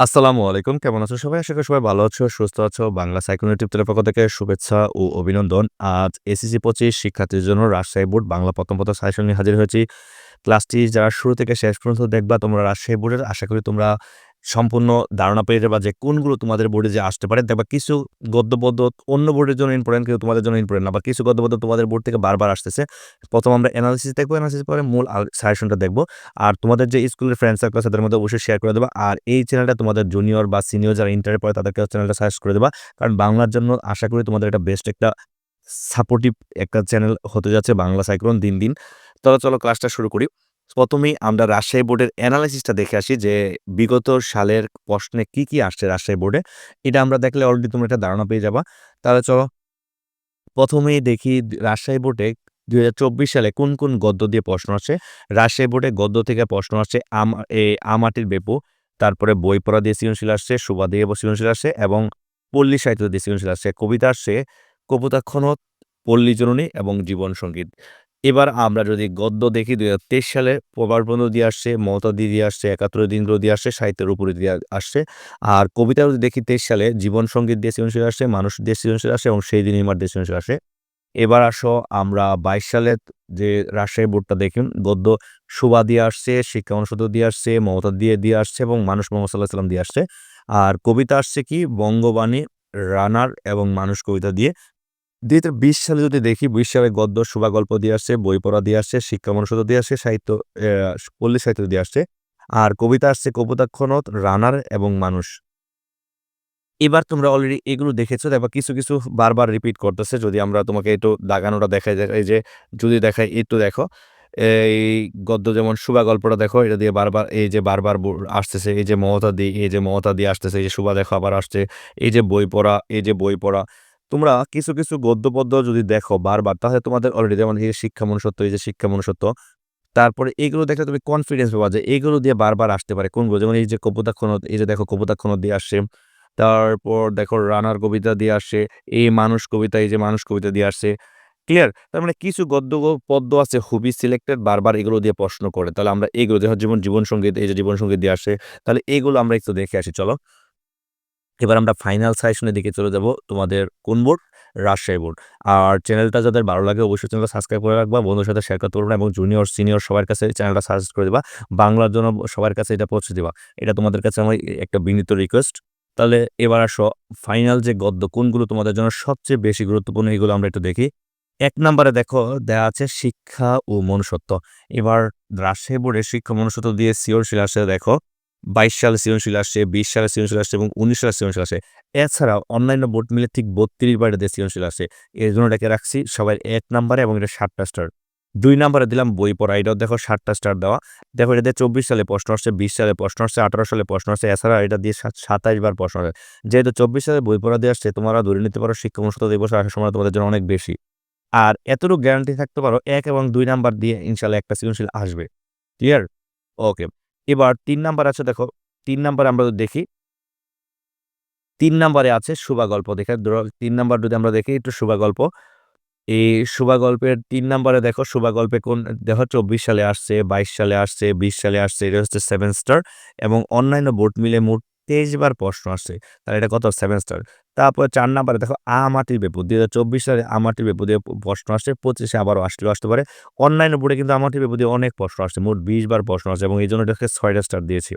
আসসালামু আলাইকুম। কেমন আছো সবাই? আশা করি সবাই ভালো আছো, সুস্থ আছো। বাংলা সাইকোনেটিভ তেলের পক্ষ থেকে শুভেচ্ছা ও অভিনন্দন। আজ এসএসসি পঁচিশ শিক্ষার্থীর জন্য রাজশাহী বোর্ড বাংলা প্রথম প্রথম সাজেশন নিয়ে হাজির হয়েছি। ক্লাসটি যারা শুরু থেকে শেষ পর্যন্ত দেখবা তোমরা রাজশাহী বোর্ডের আশা করি তোমরা সম্পূর্ণ ধারণা পেয়ে যাবা যে কোনগুলো তোমাদের বোর্ডে যে আসতে পারে। দেখবা কিছু গদ্য পদ্য অন্য বোর্ডের জন্য ইম্পর্টেন্ট কিন্তু তোমাদের জন্য ইম্পর্টেন্ট না। বা কিছু গদ্য পদ্য তোমাদের বোর্ড থেকে বারবার আসতেছে। প্রথম আমরা এনালাইসিস দেখব, এনালাইসিস পরে মূল সাজেশনটা দেখব। আর তোমাদের যে স্কুলের ফ্রেন্ড সার্কেল তাদের মধ্যে অবশ্যই শেয়ার করে দেবা। আর এই চ্যানেলটা তোমাদের জুনিয়র বা সিনিয়র যারা ইন্টারে পড়ে তাদেরকে চ্যানেলটা সাজেস্ট করে দেবা। কারণ বাংলার জন্য আশা করি তোমাদের এটা বেস্ট একটা সাপোর্টিভ একটা চ্যানেল হতে যাচ্ছে বাংলা সাইক্লোন দিন, দিন। তাহলে চলো ক্লাসটা শুরু করি। প্রথমেই আমরা রাজশাহী বোর্ডের এনালাইসিসটা দেখে আসি যে বিগত সালের প্রশ্নে কি, কি আসছে রাজশাহী বোর্ডে। এটা আমরা দেখলে অলরেডি তোমরা একটা ধারণা পেয়ে যাবা। তাহলে চলো প্রথমেই দেখি রাজশাহী বোর্ডে ২০২৪ সালে কোন, কোন গদ্য দিয়ে প্রশ্ন আসে। রাজশাহী বোর্ডে গদ্য থেকে প্রশ্ন আসছে আম আমাটির বেপু, তারপরে বই পড়া দিয়ে সৃজনশীল আসছে, শোভা দিয়ে সৃজনশীল আসছে এবং পল্লী সাহিত্য দিয়ে সৃজনশীল আসছে। কবিতা আসছে কপোতাক্ষণৎ, পল্লী জননী এবং জীবন সংগীত। এবার আমরা যদি গদ্য দেখি ২০২৩ সালে প্রবাদবন্ধ দিয়ে আসছে, মমতাদি দিয়ে আসছে, একাত্তর দিন দিয়ে আসছে, সাহিত্যের উপরে দিয়ে আসছে। আর কবিতা যদি দেখি ২৩ সালে জীবন সংগীত দিয়ে সৃজনশীল আসছে, মানুষ দিয়ে সৃজনশীল আসে এবং সেই দিনই মার দিয়ে সৃজনশীল আসে। এবার আসো আমরা ২২ সালে যে রাজশাহী বোর্ডটা দেখুন গদ্য শোভা দিয়ে আসছে, শিক্ষা অনুষদ দিয়ে আসছে, মমতা দিয়ে দিয়ে আসছে এবং মানুষ মোহাম্মদ সাল্লাহ সাল্লাম দিয়ে আসছে। আর কবিতা আসছে কি বঙ্গবাণী, রানার এবং মানুষ কবিতা দিয়ে। ২০২০ সালে যদি দেখি ২০ সালে গদ্য শোভা গল্প দিয়ে আসছে, বই পড়া দিয়ে আসছে, শিক্ষা অনুষদ দিয়ে আসছে, সাহিত্য পল্লী সাহিত্য দিয়ে আসছে। আর কবিতা আসছে কপোতাক্ষণৎ, রানার এবং মানুষ। এবার তোমরা অলরেডি এগুলো দেখেছ দেখবা কিছু, কিছু বারবার রিপিট করতেছে। যদি আমরা তোমাকে একটু দাগানোটা দেখাই এই যে যদি দেখাই একটু দেখো। এই গদ্য যেমন শুভা গল্পটা দেখো এটা দিয়ে বারবার এই যে বারবার আসতেছে। এই যে মমতা দি, এই যে মমতা দিয়ে আসতেছে, এই যে শোভা দেখো আবার আসছে। এই যে বই পড়া, এই যে বই পড়া। তোমরা কিছু, কিছু গদ্য পদ্য যদি দেখো বারবার তাহলে তোমাদের অলরেডি যেমন এই শিক্ষা মনুষ্যত্ব, এই যে শিক্ষা মনুষ্যত্ব। তারপরে এগুলো দেখলে তুমি কনফিডেন্স পাবা যে এগুলো দিয়ে বারবার আসতে পারে কোনগুলো? যেমন এই যে কপোতাক্ষণৎ, এই যে দেখো কপোতাক্ষণৎ দিয়ে আসছে। তারপর দেখো রানার কবিতা দিয়ে আসছে। এই মানুষ কবিতা, এই যে মানুষ কবিতা দিয়ে আসছে। ক্লিয়ার? তার মানে কিছু গদ্য পদ্য আছে হুবি সিলেক্টেড বারবার এগুলো দিয়ে প্রশ্ন করে। তাহলে আমরা এগুলো যেমন জীবন সংগীত, এই যে জীবন সংগীত দিয়ে আসে তাহলে এগুলো আমরা একটু দেখে আসি চলো। এবার আমরা ফাইনাল সাজেশনের দিকে চলে যাব। তোমাদের কোন বোর্ড? রাজশাহী বোর্ড। আর চ্যানেলটা যাদের ভালো লাগে অবশ্যই চ্যানেলটা সাবস্ক্রাইব করে রাখবা। বন্ধুর সাথে শেয়ার করতে পারবা এবং জুনিয়র, সিনিয়র সবার কাছে চ্যানেলটা সাজেস্ট করে দিবা। বাংলার জন্য সবার কাছে এটা পৌঁছে দিবা। এটা তোমাদের কাছে আমার একটা বিনীত রিকোয়েস্ট। তাহলে এবার আসো ফাইনাল যে গদ্য কোনগুলো তোমাদের জন্য সবচেয়ে বেশি গুরুত্বপূর্ণ এগুলো আমরা একটু দেখি। এক নাম্বারে দেখো দেয়া আছে শিক্ষা ও মনুষ্যত্ব। এবার রাজশাহী বোর্ডের শিক্ষা মনুষ্যত্ব দিয়ে সৃজনশীল আসছে দেখো ২২ সালে সৃজনশীল আসছে, ২০ সালে সৃজনশীল আসছে এবং ১৯ সালে সৃজনশীল আসে। এছাড়াও অন্যান্য বোর্ড মিলে ঠিক ৩২ বার এটাতে সৃজনশীল আসে। এর জন্য এটাকে রাখছি সবাই এক নাম্বারে এবং এটা ৭ টা স্টার। দুই নাম্বারে দিলাম বই পড়া। এটাও দেখো ৭ টা স্টার দেওয়া। দেখো এটা দিয়ে ২৪ সালে প্রশ্ন আসছে, ২০ সালে প্রশ্ন আসছে, ১৮ সালে প্রশ্ন আসছে। এছাড়া এটা দিয়ে সাত ২৭ বার প্রশ্ন আসে। যেহেতু ২৪ সালে বই পড়া দিয়ে আসছে তোমরা ধরে নিতে পারো শিক্ষা মনুষ্যত্ব দিবসে আসার সময় তোমাদের জন্য অনেক বেশি। আর এতটুকু গ্যারান্টি থাকতে পারো এক এবং দুই নাম্বার দিয়ে ইনশাআল্লাহ একটা সৃজনশীল আসবে। ক্লিয়ার? ওকে। এবার তিন নাম্বার আছে দেখো তিন নাম্বার আমরা দেখি তিন নাম্বারে আছে শোভা গল্প দেখে ৩ নাম্বার যদি আমরা দেখি একটু শোভা গল্প। এই শোভা গল্পের তিন নাম্বারে দেখো শুভা গল্পে কোন দেখো ২৪ সালে আসছে, ২২ সালে আসছে, ২০ সালে আসছে। এটা হচ্ছে সেভেন স্টার এবং অন্যান্য বোর্ড মিলে মোট ২৩ বার প্রশ্ন আসছে। তাহলে এটা কত সেভেন স্টার। তারপরে চার নাম্বারে দেখো আ-মাটির বেপু ২০২৪ সালে আ-মাটির বেপু দিয়ে প্রশ্ন আসছে। পঁচিশে আবারও আসলেও আসতে পারে। অন্যান্য বোর্ডে কিন্তু আ-মাটির বেপু দিয়ে অনেক প্রশ্ন আসছে। মোট ২০ বার প্রশ্ন আসছে এবং এই জন্য এটাকে ছয়টা স্টার দিয়েছি।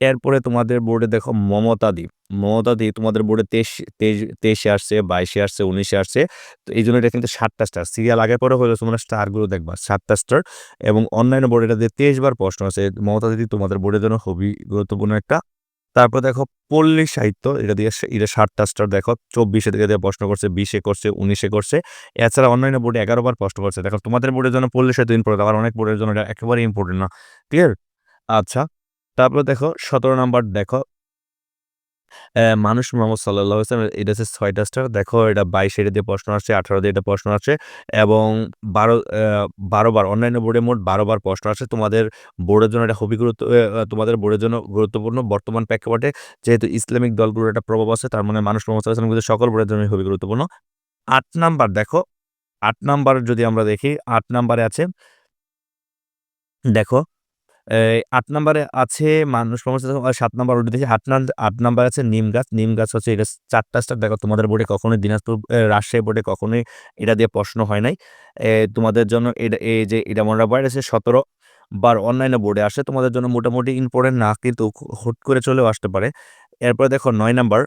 এরপরে তোমাদের বোর্ডে দেখো মমতাদি। মমতাদি তোমাদের বোর্ডে ২৩ ২৩ ২৩ এ আসছে, বাইশে আসছে, উনিশে আসছে। তো এই জন্য এটা কিন্তু সাতটা স্টার। সিরিয়াল আগে পরে হলেও তোমরা স্টারগুলো দেখবা। সাতটা স্টার এবং অন্যান্য বোর্ডে এটা দিয়ে ২৩ বার প্রশ্ন আছে। মমতাদি তোমাদের বোর্ডের জন্য খুবই গুরুত্বপূর্ণ একটা। তারপর দেখো পল্লী সাহিত্য এটা দিয়ে এটা ষাট টাস্টার দেখো চব্বিশে থেকে দিয়ে প্রশ্ন করছে, বিশে করছে, উনিশে করছে। এছাড়া অন্যান্য বোর্ডে ১১ বার প্রশ্ন করছে। দেখো তোমাদের বোর্ডের জন্য পল্লী সাহিত্য ইম্পর্টেন্ট আবার অনেক বোর্ডের জন্য এটা একেবারে ইম্পর্টেন্ট না। ক্লিয়ার? আচ্ছা। তারপর দেখো ১৭ নাম্বার দেখো মানুষ মোহাম্মদ সাল্লাল্লাহু আলাইহি ওয়াসাল্লাম এটা হচ্ছে ৬ টা স্টার। দেখো এটা ২২ এটা দিয়ে প্রশ্ন আসছে, ১৮ দিয়ে এটা প্রশ্ন আসছে এবং ১২ অ্যা ১২ বার অন্যান্য বোর্ডে মোট ১২ বার প্রশ্ন আসছে। তোমাদের বোর্ডের জন্য এটা খুবই গুরুত্ব তোমাদের বোর্ডের জন্য গুরুত্বপূর্ণ। বর্তমান প্রেক্ষাপটে যেহেতু ইসলামিক দলগুলোর একটা প্রভাব আছে তার মানে মানুষ মোহাম্মদ সাল্লাল্লাহু আলাইহি ওয়াসাল্লাম সকল বোর্ডের জন্য খুবই গুরুত্বপূর্ণ। আট নাম্বার দেখো আট নাম্বার যদি আমরা দেখি আট নাম্বারে আছে দেখো ৮ নাম্বারে আছে মানুষ ৭ নাম্বার ওটা দেখি ৮ নাম ৮ নাম্বার আছে নিম গাছ। নিম গাছ হচ্ছে এটা চারটা স্টার দেখো তোমাদের বোর্ডে কখনোই দিনাজপুর রাজশাহী বোর্ডে কখনোই এটা দিয়ে প্রশ্ন হয় নাই। তোমাদের জন্য এটা এই যে এটা মনে হচ্ছে ১৭ বার অন্যান্য বোর্ডে আসে। তোমাদের জন্য মোটামুটি ইম্পোর্টেন্ট না, কিন্তু হুট করে চলেও আসতে পারে। এরপরে দেখো নয় নাম্বার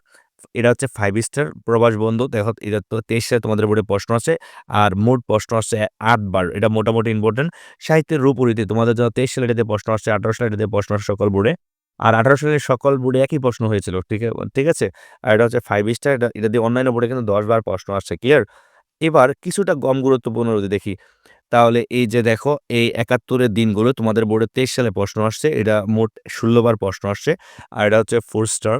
এটা হচ্ছে ফাইভ স্টার প্রবাস বন্ধু। দেখো এটা তো ২৩ সালে তোমাদের বোর্ডে প্রশ্ন আছে। আর মোট প্রশ্ন আসছে ৮ বার। এটা মোটামুটি ইম্পোর্টেন্ট। সাহিত্যের রূপরীতি তোমাদের জন্য ২৩ সালে এটাতে প্রশ্ন আসছে, ১৮ সালে এটাতে প্রশ্ন আসছে সকল বোর্ডে। আর ১৮ সালের সকল বোর্ডে একই প্রশ্ন হয়েছিল। ঠিক আছে ঠিক আছে? আর এটা হচ্ছে ফাইভ স্টার এটা এটা দিয়ে অন্যান্য বোর্ডে কিন্তু ১০ বার প্রশ্ন আসছে। ক্লিয়ার? এবার কিছুটা কম গুরুত্বপূর্ণ যদি দেখি, তাহলে এই যে দেখো এই একাত্তরের দিনগুলো তোমাদের বোর্ডে ২৩ সালে প্রশ্ন আসছে। এটা মোট ১৬ বার প্রশ্ন আসছে। আর এটা হচ্ছে ফোর স্টার।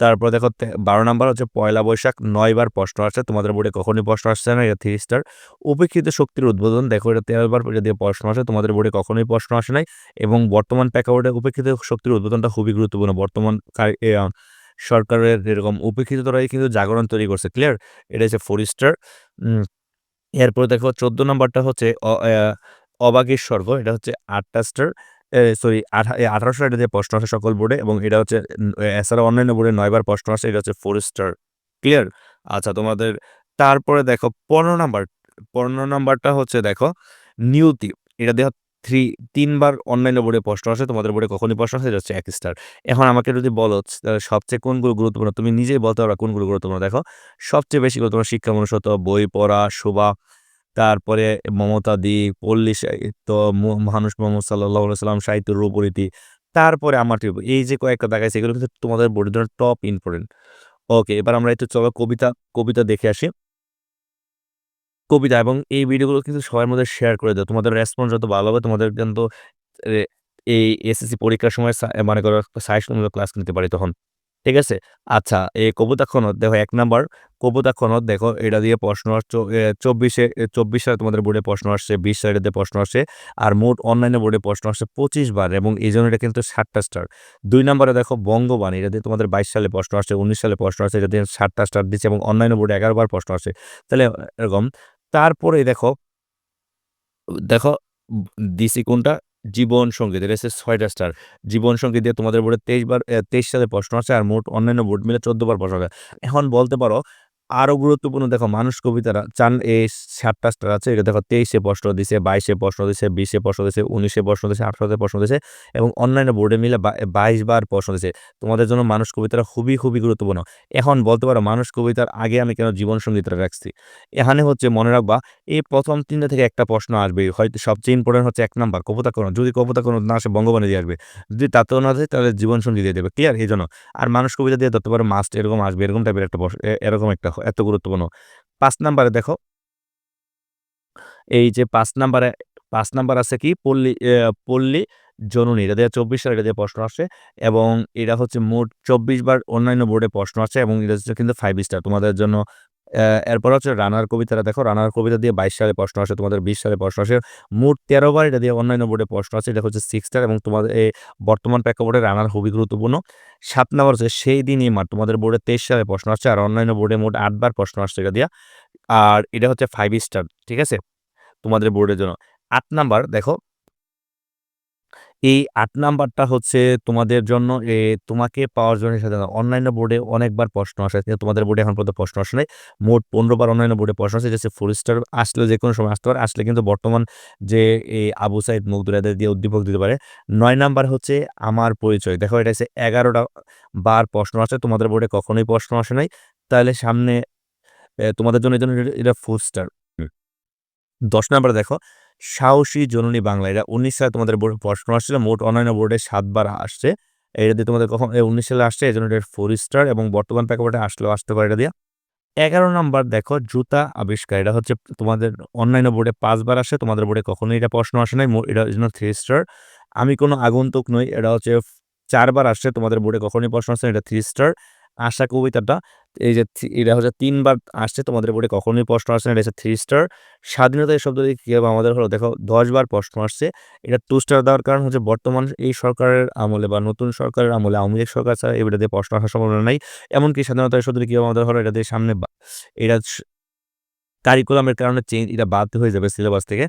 তারপর দেখো ১২ নাম্বার হচ্ছে পয়লা বৈশাখ ৯ বার প্রশ্ন আসছে। তোমাদের বোর্ডে কখনোই প্রশ্ন আসছে না। এটা থ্রি স্টার। উপেক্ষিত শক্তির উদ্বোধন, দেখো এটা ১৩ বার দিয়ে প্রশ্ন আসে। তোমাদের বোর্ডে কখনোই প্রশ্ন আসে নাই। এবং বর্তমান প্রেক্ষাপটে উপেক্ষিত শক্তির উদ্বোধনটা খুবই গুরুত্বপূর্ণ। বর্তমান সরকারের এরকম উপেক্ষিতরাই কিন্তু জাগরণ তৈরি করছে। ক্লিয়ার? এটা হচ্ছে ফোর স্টার। এরপরে দেখো ১৪ নাম্বারটা হচ্ছে অবাগীর স্বর্গ। এটা হচ্ছে আটটা স্টার। সরি আঠা ১৮ সালে এটা দিয়ে প্রশ্ন আসে সকল বোর্ডে এবং এটা হচ্ছে উম এছাড়াও অন্যান্য বোর্ডে ৯ বার প্রশ্ন আসে। এটা হচ্ছে ফোর স্টার। ক্লিয়ার? আচ্ছা তোমাদের তারপরে দেখো ১৫ নাম্বার ১৫ নাম্বারটা হচ্ছে দেখো নিয়তি। এটা দিয়ে 3 ৩ বার অন্যান্য বোর্ডে প্রশ্ন আসে। তোমাদের বোর্ডে কখনই প্রশ্ন আসে হচ্ছে ১ স্টার। এখন আমাকে যদি বলো সবচেয়ে কোনগুলো গুরুত্বপূর্ণ? তুমি নিজেই বলতে পারবা কোনগুলো গুরুত্বপূর্ণ। দেখো সবচেয়ে বেশি গুরুত্বপূর্ণ শিক্ষা মনুষ্যত্ব, বই পড়া, শোভা, তারপরে মমতা দিক, পল্লী সাহিত্য, মানুষ মোহাম্মদ আলাইহি সাল্লাম, সাহিত্যের রূপরীতি। তারপরে আমার এই যে কয়েকটা দেখাইছি এগুলো কিন্তু তোমাদের বোর্ডের জন্য টপ ইম্পর্টেন্ট ওকে এবার আমরা একটু চলো কবিতা, কবিতা দেখে আসি। কবিতা এবং এই ভিডিওগুলো কিন্তু সবার মধ্যে শেয়ার করে দাও। তোমাদের রেসপন্স যত ভালো হবে তোমাদের কিন্তু এই এসএসসি পরীক্ষার সময় মানে করো সাজেশনমূলক ক্লাস নিতে পারি তখন। ঠিক আছে? আচ্ছা এই কবিতা খনক দেখো এক নাম্বার কবিতা খনক দেখো এটা দিয়ে প্রশ্ন আস চব্বিশে চব্বিশ ২৪ এ ২৪ সালে তোমাদের বোর্ডে প্রশ্ন আসছে, ২০ সালে এটাতে প্রশ্ন আসছে। আর মোট অনলাইনে বোর্ডে প্রশ্ন আসছে ২৫ বার এবং এই জন্য এটা কিন্তু ৭ টা স্টার। দুই নাম্বারে দেখো বঙ্গবাণী এটা দিয়ে তোমাদের ২২ সালে প্রশ্ন আসছে, ১৯ সালে প্রশ্ন আসছে। এটা দিয়ে ৭ টা স্টার দিচ্ছে এবং অনলাইনে বোর্ডে ১১ বার প্রশ্ন আসছে। তাহলে এরকম তারপরে দেখো দেখো দিছি কোনটা? জীবন সংগীত। এটা হচ্ছে ৬ টা স্টার। জীবন সংগীত দিয়ে তোমাদের বোর্ডে ২৩ বার তেইশ সালে প্রশ্ন আছে আর মোট অন্যান্য বোর্ড মিলে ১৪ বার প্রশ্ন আছে এখন বলতে পারো আরও গুরুত্বপূর্ণ দেখো মানুষ কবিতারা চান এই সাতটা স্টার আছে। এটা দেখো ২৩ এ প্রশ্ন দিছে, ২২ এ প্রশ্ন দিছে, ২০ এ প্রশ্ন দিছে, ১৯ এ প্রশ্ন দিছে, ১৮ তে প্রশ্ন দিছে এবং অন্যান্য বোর্ডে মিলে বা ২২ বার প্রশ্ন দিছে। তোমাদের জন্য মানুষ কবিতাটা খুবই, খুবই গুরুত্বপূর্ণ। এখন বলতে পারো মানুষ কবিতার আগে আমি কেন জীবন সঙ্গীতটা রাখছি? এখানে হচ্ছে মনে রাখবা এই প্রথম তিনটা থেকে একটা প্রশ্ন আসবেই। হয়তো সবচেয়ে ইম্পোর্টেন্ট হচ্ছে এক নাম্বার কবিতা কোন। যদি কবিতা কোনো না আসে বঙ্গবাণী দিয়ে আসবে। যদি তাতেও না আসে তাহলে জীবন দিয়ে দেবে। ক্লিয়ার? এই জন্য আর মানুষ কবিতা দিয়ে ধরতে পারো মাস্ট এরকম আসবে। এরকম টাইপের একটা এরকম একটা এত গুরুত্বপূর্ণ। পাঁচ নাম্বারে দেখো এই যে পাঁচ নাম্বারে, পাঁচ নাম্বার আছে কি পল্লী পল্লী জননী। এটা দিয়ে ২৪ সালে এটা দিয়ে প্রশ্ন আসে এবং এটা হচ্ছে মোট ২৪ বার অন্যান্য বোর্ডে প্রশ্ন আছে এবং এটা হচ্ছে কিন্তু ফাইভ স্টার তোমাদের জন্য। এরপর হচ্ছে রানার কবিতাটা দেখো। রানার কবিতা দিয়ে ২২ সালে প্রশ্ন আসে, তোমাদের ২০ সালে প্রশ্ন আসে। মোট ১৩ বার এটা দিয়ে অন্যান্য বোর্ডে প্রশ্ন আছে এটা হচ্ছে 6 স্টার এবং তোমাদের এই বর্তমান প্রেক্ষাপটে রানার খুবই গুরুত্বপূর্ণ। সাত নাম্বার হচ্ছে সেই দিনই মার তোমাদের বোর্ডে ২৩ সালে প্রশ্ন আসছে আর অন্যান্য বোর্ডে মোট আটবার প্রশ্ন আসছে এটা দিয়া। আর এটা হচ্ছে ফাইভ স্টার। ঠিক আছে? তোমাদের বোর্ডের জন্য। আট নাম্বার দেখো এই আট নাম্বারটা হচ্ছে তোমাদের জন্য তোমাকে পাওয়ার জন্য সাথে অন্যান্য বোর্ডে অনেকবার প্রশ্ন আসে। তোমাদের বোর্ডে এখন পর্যন্ত প্রশ্ন আসে নাই। মোট ১৫ বার অন্যান্য বোর্ডে প্রশ্ন আসে। যে 4 স্টার আসলেও যেকোনো সময় আসতে পারে। আসলে কিন্তু বর্তমান যে এই আবু সাইদ মুগদুর এদের দিয়ে উদ্দীপক দিতে পারে। নয় নাম্বার হচ্ছে আমার পরিচয়। দেখো এটা হচ্ছে এগারোটা বার প্রশ্ন আসে। তোমাদের বোর্ডে কখনোই প্রশ্ন আসে নাই। তাহলে সামনে তোমাদের জন্য এটা 4 স্টার। ১০ নাম্বারে দেখো, সাহসী জননী বাংলা। এটা ১৯ সালে তোমাদের বোর্ডে প্রশ্ন আসছিল। মোট অন্যান্য বোর্ডে সাতবার আসছে। এটা দিয়ে তোমাদের কখন ১৯ সালে আসছে এই জন্য এটা ফোর স্টার এবং বর্তমান প্রেক্ষাপটে আসলেও আসতে পারে এটা দিয়ে। এগারো নম্বর দেখো, জুতা আবিষ্কার। এটা হচ্ছে তোমাদের অন্যান্য বোর্ডে পাঁচবার আসে। তোমাদের বোর্ডে কখনোই এটা প্রশ্ন আসে নাই। এটা জন্য থ্রি স্টার। আমি কোনো আগন্তুক নই। এটা হচ্ছে চারবার আসছে। তোমাদের বোর্ডে কখনোই প্রশ্ন আসে। এটা থ্রি স্টার। আশা কবিতাটা, এই যে এটা হচ্ছে তিনবার আসছে। তোমাদের বোর্ডে কখনোই প্রশ্ন আসে না। এটা হচ্ছে থ্রি স্টার। স্বাধীনতা এই শব্দ দিয়ে কীভাবে আমাদের হলো, দেখো ১০ বার প্রশ্ন আসছে। এটা টু স্টার দেওয়ার কারণ হচ্ছে বর্তমান এই সরকারের আমলে বা নতুন সরকারের আমলে আওয়ামী লীগ সরকার ছাড়া এটা দিয়ে প্রশ্ন আসার সম্ভাবনা নাই। এমনকি স্বাধীনতা এই শব্দ কীভাবে আমাদের হলো, এটা দিয়ে সামনে এটা কারিকুলামের কারণে চেঞ্জ এটা বাদ হয়ে যাবে সিলেবাস থেকে।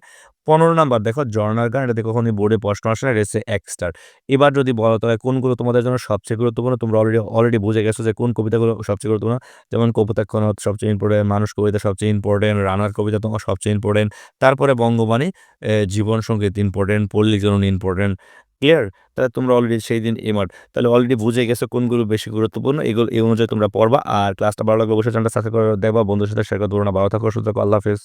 পনেরো নাম্বার, দেখো জর্নাল গান এটাতে কখনোই বোর্ডে প্রশ্ন আসে না এটা এক স্টার এবার যদি বলো তবে কোনগুলো তোমাদের জন্য সবচেয়ে গুরুত্বপূর্ণ? তোমরা অলরেডি অলরেডি বুঝে গেছো যে কোন কবিতাগুলো সবচেয়ে গুরুত্বপূর্ণ। যেমন কবিতা খনত সবচেয়ে ইম্পর্টেন্ট মানুষ কবিতা সবচেয়ে ইম্পর্টেন্ট রানার কবিতা তোমার সবচেয়ে ইম্পর্টেন্ট তারপরে বঙ্গবাণী জীবন সংগীত ইম্পর্টেন্ট পল্লী জননী ইম্পর্টেন্ট ক্লিয়ার তাহলে তোমরা অলরেডি সেই দিন এমার তাহলে অলরেডি বুঝে গেছো কোনগুলো বেশি গুরুত্বপূর্ণ, এগুলো, এই অনুযায়ী তোমরা পড়বা। আর ক্লাসটা ভালো লাগলে অবশ্যই চ্যানেলটা সাথে করে দেখবা বন্ধুর সাথে শেয়ার করে দেবো না। ভালো থাকো, সুস্থ আল্লাহ হাফেজ।